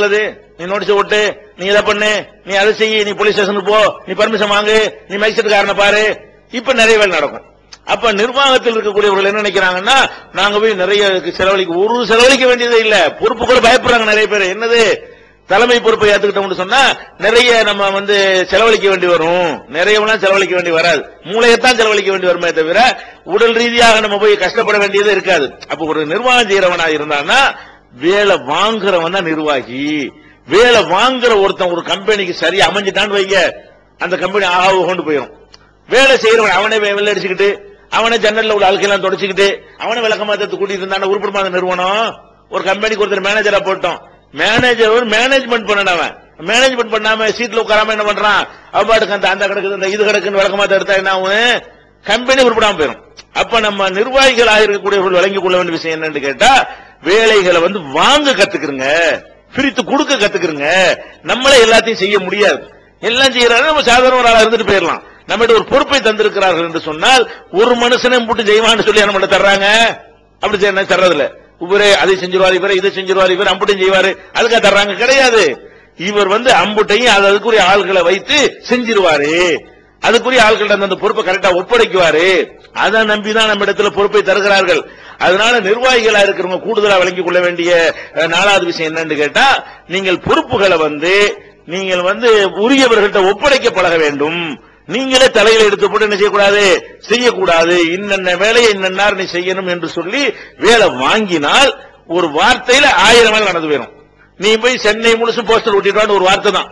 நல்லது நீ நோட்டீஸ் ஓட்டு. நீ இதை பண்ணு. நீ அதை செய்ய நீ போலீஸ் ஸ்டேஷனுக்கு போ. நீ பர்மிஷன் வாங்கு. நீ மைசெட் காரனை பாரு. இப்ப நிறைய வேலை நடக்கும். அப்ப நிர்வாகத்தில் இருக்கக்கூடியவர்கள் என்ன நினைக்கிறாங்கன்னா நாங்க போய் நிறைய செலவழிக்க ஒரு செலவழிக்க வேண்டியதே இல்ல. பொறுப்பு கூட பயப்படுறாங்க நிறைய பேர். என்னது? தலைமை பொறுப்பை ஏத்துக்கிட்டோம்னு சொன்னா நிறைய நம்ம வந்து செலவழிக்க வேண்டி வரும். நிறையவெல்லாம் செலவழிக்க வேண்டி வராது. மூளையத்தான் செலவழிக்க வேண்டி வருமே தவிர உடல் ரீதியாக நம்ம போய் கஷ்டப்பட வேண்டியது இருக்காது. அப்ப ஒரு நிர்வாகம் செய்யறவனா இருந்தான்னா வேலை வாங்குறவன் தான் நிர்வாகி. வேலை வாங்குற ஒருத்தன் ஒரு கம்பெனிக்கு சரியா அமைஞ்சிட்டான்னு வைங்க. அந்த கம்பெனி ஆக கொண்டு போயிடும் வேலை செய்யறவன் அவனே வெள்ள அடிச்சுக்கிட்டு அவனே ஜன்னல்ல உள்ள ஆளுக்கெல்லாம் தொடச்சுக்கிட்டு அவனை விளக்கமாத்தத்து கூட்டிட்டு இருந்தா உருப்படமா நிறுவனம்? ஒரு கம்பெனிக்கு ஒருத்தர் மேனேஜரா போட்டோம். மேனேஜர் மேனேஜ்மெண்ட் பண்ணவன் மேனேஜ்மெண்ட் பண்ணாம சீட்ல உட்காராம என்ன பண்றான்? அவ்வாடுக்கு அந்த அந்த கிடக்குது அந்த இது கிடக்குன்னு விளக்கமா எடுத்தா என்ன ஆகும்? கம்பெனி உருப்படாம போயிடும் அப்ப நம்ம நிர்வாகிகள் ஆகிருக்கக்கூடியவர்கள் விளங்கிக் கொள்ள வேண்டிய விஷயம் என்னன்னு கேட்டா வேலைகளை வந்து வாங்க கத்துக்கிறங்க பிரித்து கொடுக்க கத்துக்கிறங்க நம்மளே எல்லாத்தையும் செய்ய முடியாது. எல்லாம் செய்யறாங்க நம்ம சாதாரண ஒரு ஆளா இருந்துட்டு போயிடலாம். நம்மகிட்ட ஒரு பொறுப்பை தந்திருக்கிறார்கள் என்று சொன்னால் ஒரு மனுஷனை போட்டு செய்வான்னு சொல்லி நம்மகிட்ட தர்றாங்க. அப்படி செய்ய தர்றதில்ல. இவரே அதை செஞ்சிருவாரு இவரே இதை செஞ்சிருவாரு இவர் அம்புட்டையும் செய்வாரு. அதுக்காக தர்றாங்க கிடையாது. இவர் வந்து அம்புட்டையும் அது அதுக்குரிய ஆள்களை வைத்து செஞ்சிருவாரு. அதுக்குரிய ஆட்கள் அந்த பொறுப்பை கரெக்டா ஒப்படைக்குவாரு. அதை நம்பிதான் நம்ம இடத்துல பொறுப்பை தருகிறார்கள். அதனால நிர்வாகிகளா இருக்கிறவங்க கூடுதலா வழங்கிக் கொள்ள வேண்டிய நாலாவது விஷயம் என்னன்னு கேட்டா நீங்கள் பொறுப்புகளை வந்து நீங்கள் வந்து உரியவர்கள்ட்ட ஒப்படைக்க பழக வேண்டும். நீங்களே தலையில எடுத்து போட்டு என்ன செய்யக்கூடாது? செய்யக்கூடாது. இன்னென்ன வேலையை இன்னென்ன நீ செய்யணும் என்று சொல்லி வேலை வாங்கினால் ஒரு வார்த்தையில ஆயிரம் வேலை நடந்து போயிடும் நீ போய் சென்னை முழுசும் போஸ்டர் ஒட்டிட்டு ஒரு வார்த்தை தான்.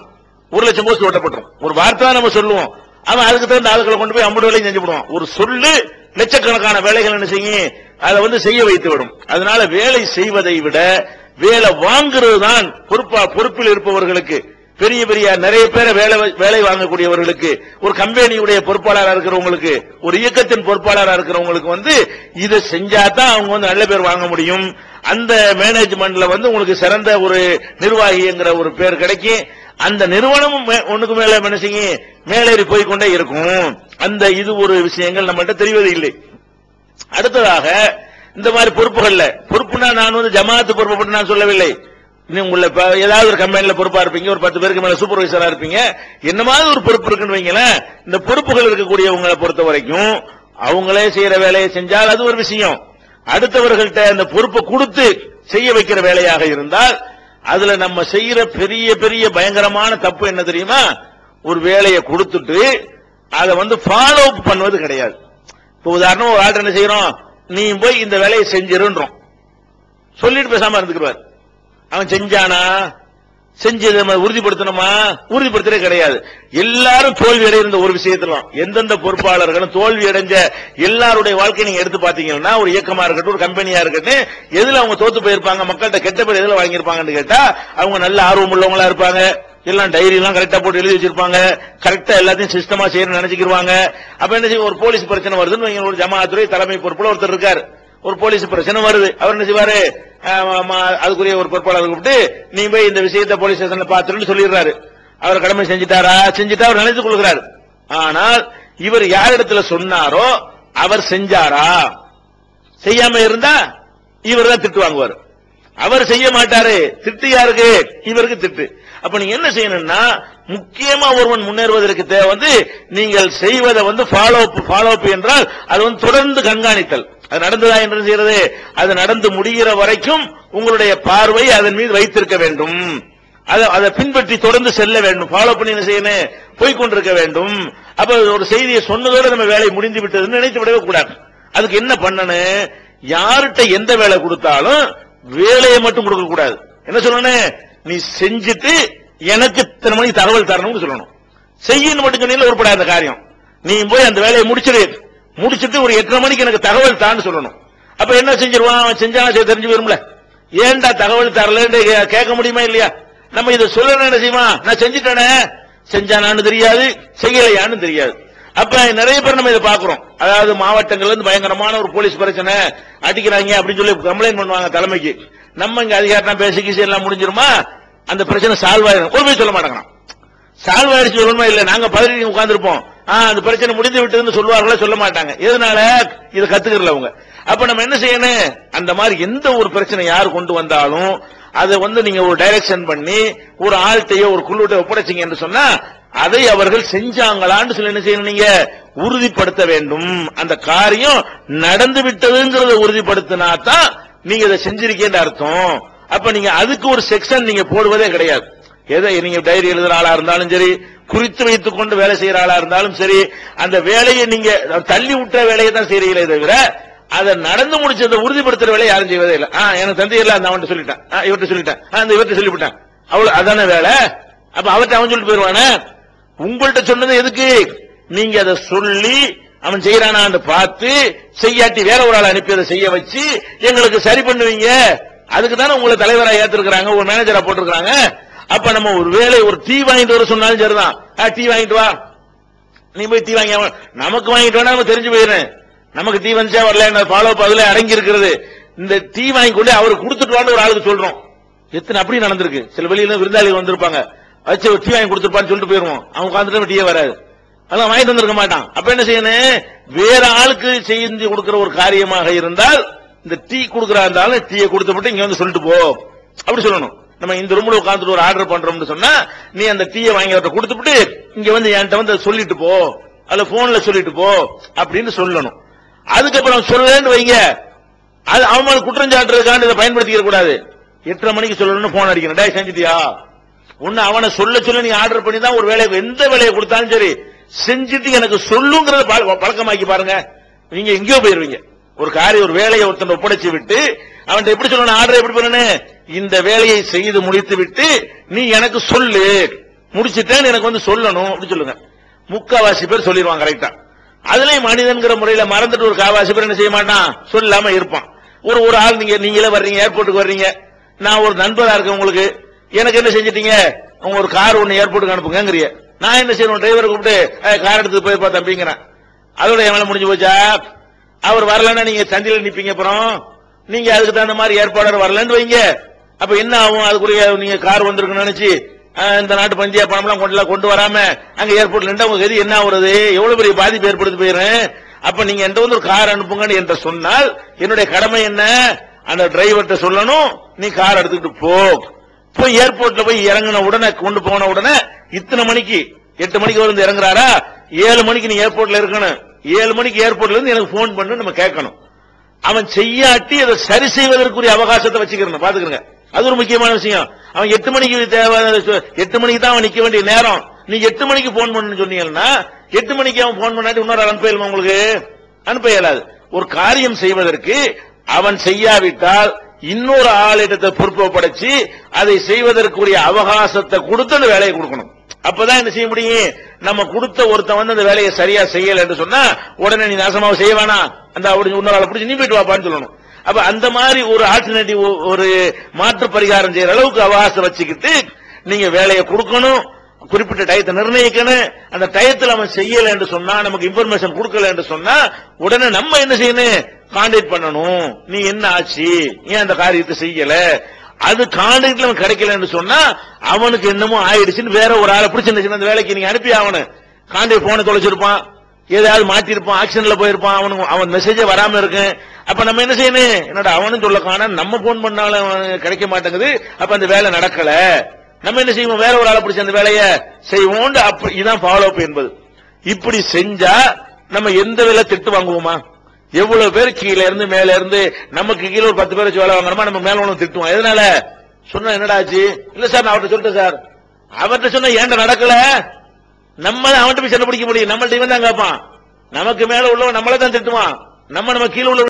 ஒரு லட்சம் போஸ்டர் ஒட்டப்பட்டுரும். ஒரு வார்த்தை தான் நம்ம சொல்லுவோம். அவன் அதுக்கு தகுந்த ஆளுகளை கொண்டு போய் அம்பது வேலையும் செஞ்சு விடுவான் ஒரு சொல்லு லட்சக்கணக்கான வேலைகள் என்ன செய்யும்? அதை வந்து செய்ய வைத்து விடும். அதனால வேலை செய்வதை விட வேலை வாங்குறது தான் பொறுப்பா பொறுப்பில் இருப்பவர்களுக்கு. பெரிய பெரிய நிறைய பேரை வேலை வேலை வாங்கக்கூடியவர்களுக்கு ஒரு கம்பெனியுடைய பொறுப்பாளராக இருக்கிறவங்களுக்கு ஒரு இயக்கத்தின் பொறுப்பாளராக இருக்கிறவங்களுக்கு வந்து இதை செஞ்சா தான் அவங்க வந்து நல்ல பேர் வாங்க முடியும். அந்த மேனேஜ்மெண்ட்ல வந்து உங்களுக்கு சிறந்த ஒரு நிர்வாகிங்கிற ஒரு பேர் கிடைக்கும். அந்த நிறுவனமும் மே- ஒண்ணுக்கு மேல என்ன செய்யும் மேலேறி போய்கொண்டே இருக்கும். அந்த இது ஒரு விஷயங்கள் நம்மகிட்ட தெரிவது இல்லை. அடுத்ததாக இந்த மாதிரி பொறுப்புகள்ல பொறுப்புனா நான் வந்து ஜமாத்து பொறுப்பு பற்றி நான் சொல்லவில்லை. உங்களை ஏதாவது ஒரு கம்பெனில பொறுப்பா இருப்பீங்க ஒரு பத்து பேருக்கு மேல சூப்பர்வைசரா இருப்பீங்க. என்ன மாதிரி ஒரு பொறுப்பு இருக்குன்னு வைங்களேன் இந்த பொறுப்புகள் இருக்கக்கூடியவங்களை பொறுத்த வரைக்கும் அவங்களே செய்யற வேலையை செஞ்சால் அது ஒரு விஷயம். அடுத்தவர்கள்ட்ட அந்த பொறுப்பை கொடுத்து செய்ய வைக்கிற வேலையாக இருந்தால் அதுல நம்ம செய்யற பெரிய பெரிய பயங்கரமான தப்பு என்ன தெரியுமா? ஒரு வேலையை கொடுத்துட்டு அதை வந்து ஃபாலோ அப் பண்ணுவது கிடையாது. இப்போ உதாரணம் ஒரு ஆள் என்ன செய்யறோம் நீ போய் இந்த வேலையை செஞ்சிருன்றோம். சொல்லிட்டு பேசாம இருந்துக்குவார் அவன் செஞ்சானா? செஞ்சு நம்ம உறுதிப்படுத்தணுமா? உறுதிப்படுத்தவே கிடையாது. எல்லாரும் தோல்வி அடைந்த ஒரு விஷயத்துல எந்தெந்த பொறுப்பாளர்களும் தோல்வி அடைஞ்ச எல்லாருடைய வாழ்க்கையை நீங்க எடுத்து பாத்தீங்கன்னா ஒரு இயக்கமா இருக்கட்டும் ஒரு கம்பெனியா இருக்கட்டும் எதுல அவங்க தோத்து போயிருப்பாங்க மக்கள்கிட்ட கெட்ட பேர் எதுல வாங்கியிருப்பாங்கன்னு கேட்டா அவங்க நல்ல ஆர்வம் உள்ளவங்களா இருப்பாங்க. எல்லாம் டைரி எல்லாம் கரெக்டா போட்டு எழுதி வச்சிருப்பாங்க. கரெக்டா எல்லாத்தையும் சிஸ்டமா செய்யணும்னு நினைச்சுக்கிருவாங்க. அப்ப என்ன செய்யும்? ஒரு போலீஸ் பிரச்சனை வருதுன்னு ஒரு ஜமாத்துறை தலைமை பொறுப்புல ஒருத்தர் இருக்காரு. ஒரு போலீஸ் பிரச்சனை வருது. அவர் என்ன செய்வாரு? அதுக்குரிய ஒரு பொறுப்பாளர் கூப்பிட்டு நீ போய் இந்த விஷயத்தை போலீஸ் ஸ்டேஷன்ல பாத்துருன்னு சொல்லிடுறாரு. அவர் கடமை செஞ்சுட்டாரா? செஞ்சுட்டா அவர் நினைத்துக் கொள்கிறார். ஆனால் இவர் யாரிடத்துல சொன்னாரோ அவர் செஞ்சாரா? செய்யாம இருந்தா இவர் தான் திட்டு வாங்குவார். அவர் செய்ய மாட்டாரு. திட்டு யாருக்கு? இவருக்கு திட்டு. அப்ப நீங்க என்ன செய்யணும்னா முக்கியமா ஒருவன் முன்னேறுவதற்கு தேவை வந்து நீங்கள் செய்வதை வந்து ஃபாலோ அப் ஃபாலோ அப் என்றால் அது வந்து தொடர்ந்து கண்காணித்தல். அது நடந்ததா என்று செய்யறது அது நடந்து முடிகிற வரைக்கும் உங்களுடைய பார்வை அதன் மீது வைத்திருக்க வேண்டும். அதை அதை பின்பற்றி தொடர்ந்து செல்ல வேண்டும். ஃபாலோ பண்ணி என்ன செய்யணும்? போய்கொண்டிருக்க வேண்டும். அப்ப ஒரு செய்தியை சொன்னதோட நம்ம வேலை முடிந்து விட்டதுன்னு நினைத்து விடவே கூடாது. அதுக்கு என்ன பண்ணணும்? யார்கிட்ட எந்த வேலை கொடுத்தாலும் வேலையை மட்டும் கொடுக்க கூடாது. என்ன சொல்லணும்? நீ செஞ்சுட்டு எனக்கு இத்தனை மணிக்கு தகவல் தரணும்னு சொல்லணும். செய்யணும் மட்டும் சொன்னீங்க உருப்படாத அந்த காரியம். நீ போய் அந்த வேலையை முடிச்சிடு. முடிச்சிட்டு ஒரு எட்டரை மணிக்கு எனக்கு தகவல் தான்னு சொல்லணும். அப்ப என்ன செஞ்சிருவான்? அவன் செஞ்சானா சரி தெரிஞ்சு போயிரும்ல. ஏன்டா தகவல் தரலன்னு கே- கேட்க முடியுமா இல்லையா? நம்ம இதை சொல்ல என்ன செய்வான்? நான் செஞ்சுட்டேனே. செஞ்சானான்னு தெரியாது செய்யலையான்னு தெரியாது. அப்ப நிறைய பேர் நம்ம இதை பாக்குறோம் அதாவது மாவட்டங்கள்ல இருந்து பயங்கரமான ஒரு போலீஸ் பிரச்சனை. அடிக்கிறாங்க அப்படின்னு சொல்லி கம்ப்ளைண்ட் பண்ணுவாங்க தலைமைக்கு. நம்ம இங்க அதிகாரம் பேசி கீசி எல்லாம் முடிஞ்சிருமா? அந்த பிரச்சனை சால்வ் ஆயிடும் ஒரு போய் சொல்ல மாட்டேங்கிறான். சால்வ் ஆயிடுச்சு சொல்லணுமா இல்ல நாங்க பதவி உட்கார்ந்துருப்போம். அந்த பிரச்சனை முடிந்து விட்டதுன்னு சொல்லுவார்களே சொல்ல மாட்டாங்க. எதனால? இதை கத்துக்கிறல அவங்க. அப்ப நம்ம என்ன செய்யணும்? அந்த மாதிரி எந்த ஒரு பிரச்சனை யார் கொண்டு வந்தாலும் அதை வந்து நீங்க ஒரு டைரக்ஷன் பண்ணி ஒரு ஆள்கிட்டயோ ஒரு குழுவிட்ட ஒப்படைச்சிங்க என்று சொன்னா அதை அவர்கள் செஞ்சாங்களான்னு சொல்லி என்ன செய்யணும் நீங்க? உறுதிப்படுத்த வேண்டும். அந்த காரியம் நடந்து விட்டதுங்கிறத உறுதிப்படுத்தினா தான் நீங்க இதை செஞ்சிருக்கேன்னு அர்த்தம். அப்ப நீங்க அதுக்கு ஒரு செக்ஷன் நீங்க போடுவதே கிடையாது. எதை நீங்க டைரி எழுதுற ஆளா இருந்தாலும் சரி குறித்து வைத்துக் கொண்டு வேலை செய்யற ஆளா இருந்தாலும் சரி அந்த வேலையை நீங்க தள்ளி விட்ட வேலையை தான் செய்றீங்களே தவிர அதை நடந்து முடிச்சு அந்த உறுதிப்படுத்துற வேலை யாரும் செய்வதே இல்லை. ஆ எனக்கு தந்தை இல்ல அந்த அவன்கிட்ட சொல்லிட்டேன். ஆ, இவர்கிட்ட சொல்லிட்டேன். அந்த இவர்கிட்ட சொல்லிவிட்டேன் அவ்வளவு அதான வேலை? அப்ப அவர்கிட்ட அவன் சொல்லிட்டு போயிருவானே? உங்கள்கிட்ட சொன்னது எதுக்கு? நீங்க அதை சொல்லி அவன் செய்யறானான்னு பார்த்து செய்யாட்டி வேற ஒரு ஆள் அனுப்பி அதை செய்ய வச்சு எங்களுக்கு சரி பண்ணுவீங்க. அதுக்கு தானே உங்களை தலைவராக ஏத்திருக்கிறாங்க ஒரு மேனேஜரா போட்டிருக்கிறாங்க. அப்ப நம்ம ஒரு வேலை ஒரு டீ வாங்கிட்டு வர சொன்னாலும் சரிதான். ஆ, டீ வாங்கிட்டு வா. நீ போய் டீ வாங்கி நமக்கு வாங்கிட்டு வேணா நம்ம தெரிஞ்சு போயிடுறேன் நமக்கு டீ வந்துச்சா வரல ஃபாலோ அதுல அடங்கி இருக்கிறது. இந்த டீ வாங்கி கொண்டு அவர் கொடுத்துட்டு ஒரு ஆளுக்கு சொல்றோம். எத்தனை அப்படி நடந்திருக்கு? சில வெளியில விருந்தாளிகள் வந்திருப்பாங்க. வச்சு ஒரு டீ வாங்கி கொடுத்துருப்பான்னு சொல்லிட்டு போயிருவோம் அவன் உட்காந்துட்டு டீயே வராது. அதெல்லாம் வாங்கிட்டு வந்திருக்க மாட்டான். அப்ப என்ன செய்யணும்? வேற ஆளுக்கு செஞ்சு கொடுக்கிற ஒரு காரியமாக இருந்தால் இந்த டீ கொடுக்கறா இருந்தாலும் டீயை கொடுத்து மட்டும் இங்க வந்து சொல்லிட்டு போ. அப்படி சொல்லணும். நம்ம இந்த ரூம்ல உட்காந்துட்டு ஒரு ஆர்டர் பண்றோம்னு சொன்னா நீ அந்த டீயை வாங்கி அவர்கிட்ட கொடுத்துட்டு இங்க வந்து என்கிட்ட வந்து அதை சொல்லிட்டு போ அல்ல போன்ல சொல்லிட்டு போ அப்படின்னு சொல்லணும். அதுக்கப்புறம் சொல்லலன்னு வைங்க. அது அவன் மேல குற்றம் இதை பயன்படுத்திக்க கூடாது. எட்டரை மணிக்கு சொல்லணும்னு போன் அடிக்கணும். டே செஞ்சுட்டியா? ஒன்னு அவனை சொல்ல சொல்ல நீ ஆர்டர் பண்ணி தான் ஒரு வேலையை எந்த வேலையை கொடுத்தாலும் சரி செஞ்சுட்டு எனக்கு சொல்லுங்கிறத பழக்கமாக்கி பாருங்க. நீங்க எங்கேயோ போயிருவீங்க. ஒரு காரியம் ஒரு வேலையை ஒருத்தன் ஒப்படைச்சு விட்டு அவன்கிட்ட எப்படி சொல்லணும் ஆர்டர் எப்படி பண்ணனு இந்த வேலையை செய்து முடித்து விட்டு நீ எனக்கு சொல்லு. முடிச்சிட்டேன்னு எனக்கு வந்து சொல்லணும். அப்படின்னு சொல்லுங்க. முக்காவாசி பேர் சொல்லிடுவாங்க கரெக்டா அதுலயும் மனிதன்கிற முறையில மறந்துட்டு ஒரு காவாசி பேர் என்ன செய்ய மாட்டான்? சொல்லாம இருப்பான். ஒரு ஒரு ஆள் நீங்க நீங்களே வர்றீங்க ஏர்போர்ட்டுக்கு வர்றீங்க. நான் ஒரு நண்பரா இருக்கேன் உங்களுக்கு. எனக்கு என்ன செஞ்சிட்டீங்க? உங்க ஒரு கார் ஒன்னு ஏர்போர்ட்டுக்கு அனுப்புங்கிறிய நான் என்ன செய்யணும்? டிரைவர் கூப்பிட்டு கார் எடுத்து போய் தம்பிங்கிறேன். அதோட என் முடிஞ்சு போச்சா? அவர் வரலன்னா நீங்க சந்தில நிப்பீங்க அப்புறம். நீங்க அதுக்கு தகுந்த மாதிரி ஏற்பாடு வரலன்னு வைங்க. அப்ப என்ன ஆகும்? அதுக்குரிய நீங்க கார் வந்திருக்குன்னு நினைச்சு இந்த நாட்டு பஞ்சாய பணம்லாம் கொண்டு கொண்டு வராம அங்க ஏர்போர்ட்ல நின்று உங்க கதி என்ன ஆகுறது? எவ்வளவு பெரிய பாதிப்பு ஏற்படுத்தி போயிடுறேன் அப்ப நீங்க எந்த வந்து ஒரு கார் அனுப்புங்கன்னு என்று சொன்னால் என்னுடைய கடமை என்ன? அந்த டிரைவர்கிட்ட சொல்லணும் நீ கார் எடுத்துக்கிட்டு போ. போய் ஏர்போர்ட்ல போய் இறங்கின உடனே கொண்டு போன உடனே இத்தனை மணிக்கு எட்டு மணிக்கு வந்து இறங்குறாரா? ஏழு மணிக்கு நீ ஏர்போர்ட்ல இருக்கணும். ஏழு மணிக்கு ஏர்போர்ட்ல இருந்து எனக்கு போன் பண்ணு நம்ம கேட்கணும். அவன் செய்யாட்டி அதை சரி செய்வதற்குரிய அவகாசத்தை வச்சுக்கிறேன். பாத்துக்கிறேங்க அது ஒரு முக்கியமான விஷயம். அவன் எட்டு மணிக்கு தேவை எட்டு மணிக்கு தான் அவன் நிக்க வேண்டிய நேரம். நீ எட்டு மணிக்கு போன் பண்ணு சொன்னீங்கன்னா எட்டு மணிக்கு அவன் போன் பண்ணாட்டி இன்னொரு அனுப்ப உங்களுக்கு? அனுப்ப இயலாது. ஒரு காரியம் செய்வதற்கு அவன் செய்யாவிட்டால் இன்னொரு ஆளிடத்தை பொறுப்பை படைச்சு அதை செய்வதற்குரிய அவகாசத்தை கொடுத்து அந்த வேலையை கொடுக்கணும். அப்பதான் என்ன செய்ய முடியும்? நம்ம கொடுத்த ஒருத்தன் வந்து அந்த வேலையை சரியா செய்யல என்று சொன்னா உடனே நீ நாசமாக செய்ய வேணாம். அந்த அப்படி இன்னொரு ஆளை பிடிச்சி நீ போயிட்டு வாப்பான்னு சொல்லணும். அப்ப அந்த மாதிரி ஒரு ஆல்டர்னேட்டிவ் ஒரு மாற்று பரிகாரம் செய்யற அளவுக்கு அவகாசம் வச்சுக்கிட்டு நீங்க வேலையை கொடுக்கணும் குறிப்பிட்ட டயத்தை நிர்ணயிக்கணும். அந்த டயத்தில் அவன் செய்யல என்று சொன்னா நமக்கு இன்ஃபர்மேஷன் கொடுக்கல என்று சொன்னா உடனே நம்ம என்ன செய்யணும்? கான்டாக்ட் பண்ணணும். நீ என்ன ஆச்சு? ஏன் அந்த காரியத்தை செய்யல? அது கான்டாக்ட்ல அவன் கிடைக்கலன்னு சொன்னா அவனுக்கு என்னமோ ஆயிடுச்சுன்னு வேற ஒரு ஆளை பிடிச்சிருந்துச்சுன்னு அந்த வேலைக்கு நீங்க அனுப்பி அவனு கான்டாக்ட் போனை தொலைச்சிருப்பான். ஏதாவது மாட்டிருப்பான் ஆக்சிடென்ட்ல போயிருப்பான் அவனுக்கு அவன் மெசேஜே வராம இருக்கு அப்ப நம்ம என்ன செய்யணும்? என்னடா அவனும் சொல்ல காண நம்ம போன் பண்ணாலும் அவனுக்கு கிடைக்க மாட்டேங்குது. அப்ப அந்த வேலை நடக்கல. நம்ம என்ன செய்வோம்? வேற ஒரு ஆளை பிடிச்ச அந்த வேலையை செய்வோம் அப்ப இதான் ஃபாலோ அப் என்பது. இப்படி செஞ்சா நம்ம எந்த வேலை திட்டு வாங்குவோமா? எவ்வளவு பேர் கீழ இருந்து மேல இருந்து நமக்கு கீழே ஒரு பத்து பேர் வேலை வாங்குறோமா? நம்ம மேல ஒன்று திட்டுவோம். எதனால? சொன்னா என்னடா ஆச்சு? இல்ல சார் நான் அவர்கிட்ட சொல்லிட்டேன் சார். அவர்கிட்ட சொன்ன ஏன்டா நடக்கல? நம்ம அவன்கிட்ட போய் சண்டை பிடிக்க முடியும். நம்மள்ட்ட இவன் தான் கேட்பான் நமக்கு மேல உள்ளவன் நம்மளை தான் திட்டுவான். நம்ம நம்ம கீழே உள்ள